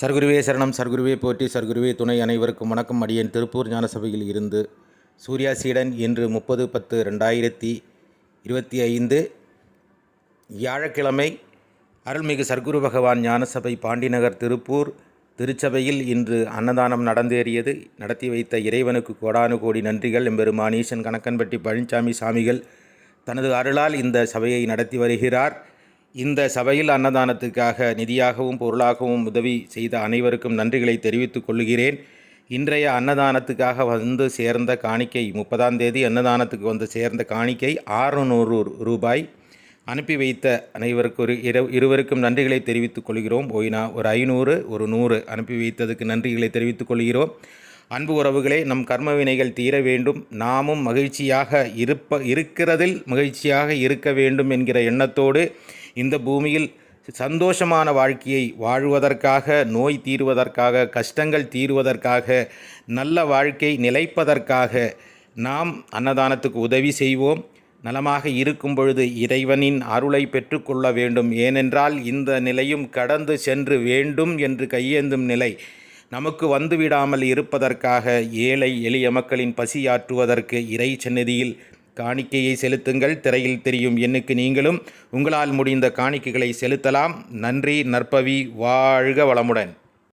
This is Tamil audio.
சர்க்குருவே சரணம் சர்க்குருவே போற்றி சர்க்குருவே துணை அனைவருக்கும் வணக்கம். அடியேன் திருப்பூர் ஞானசபையில் இருந்து சூர்யா சீடன் இன்று முப்பது பத்து ரெண்டாயிரத்தி இருபத்தி ஐந்து வியாழக்கிழமை அருள்மிகு சர்க்குரு பகவான் ஞானசபை பாண்டிநகர் திருப்பூர் திருச்சபையில் இன்று அன்னதானம் நடந்தேறியது. நடத்தி வைத்த இறைவனுக்கு கோடானு கோடி நன்றிகள். எம்பெருமான் ஈசன் கணக்கன்பட்டி பழனிசாமி சாமிகள் தனது அருளால் இந்த சபையை நடத்தி வருகிறார். இந்த சபையில் அன்னதானத்துக்காக நிதியாகவும் பொருளாகவும் உதவி செய்த அனைவருக்கும் நன்றிகளை தெரிவித்துக் கொள்கிறேன். இன்றைய அன்னதானத்துக்காக வந்து சேர்ந்த காணிக்கை முப்பதாம் தேதி அன்னதானத்துக்கு வந்து சேர்ந்த காணிக்கை ஆறுநூறு ரூபாய். அனுப்பி வைத்த அனைவருக்கு ஒரு இரு இருவருக்கும் நன்றிகளை தெரிவித்துக் கொள்கிறோம். ஓய்னா ஒரு ஐநூறு ஒரு நூறு அனுப்பி வைத்ததுக்கு நன்றிகளை தெரிவித்துக் கொள்கிறோம். அன்பு உறவுகளே நம் கர்ம வினைகள் தீர வேண்டும். நாமும் மகிழ்ச்சியாக இருப்ப இருக்கிறதில் மகிழ்ச்சியாக இருக்க வேண்டும் என்கிற எண்ணத்தோடு இந்த பூமியில் சந்தோஷமான வாழ்க்கையை வாழ்வதற்காக நோய் தீருவதற்காக கஷ்டங்கள் தீருவதற்காக நல்ல வாழ்க்கை நிலைப்பதற்காக நாம் அன்னதானத்துக்கு உதவி செய்வோம். நலமாக இருக்கும் பொழுது இறைவனின் அருளை பெற்றுக்கொள்ள வேண்டும். ஏனென்றால் இந்த நிலையும் கடந்து சென்று வேண்டும் என்று கையேந்தும் நிலை நமக்கு வந்துவிடாமல் இருப்பதற்காக ஏழை எளிய மக்களின் பசியாற்றுவதற்கு இறை சந்நிதியில் காணிக்கையை செலுத்துங்கள். திரையில் தெரியும் எண்ணுக்கு நீங்களும் உங்களால் முடிந்த காணிக்கைகளை செலுத்தலாம். நன்றி நற்பவி வாழ்க வளமுடன்.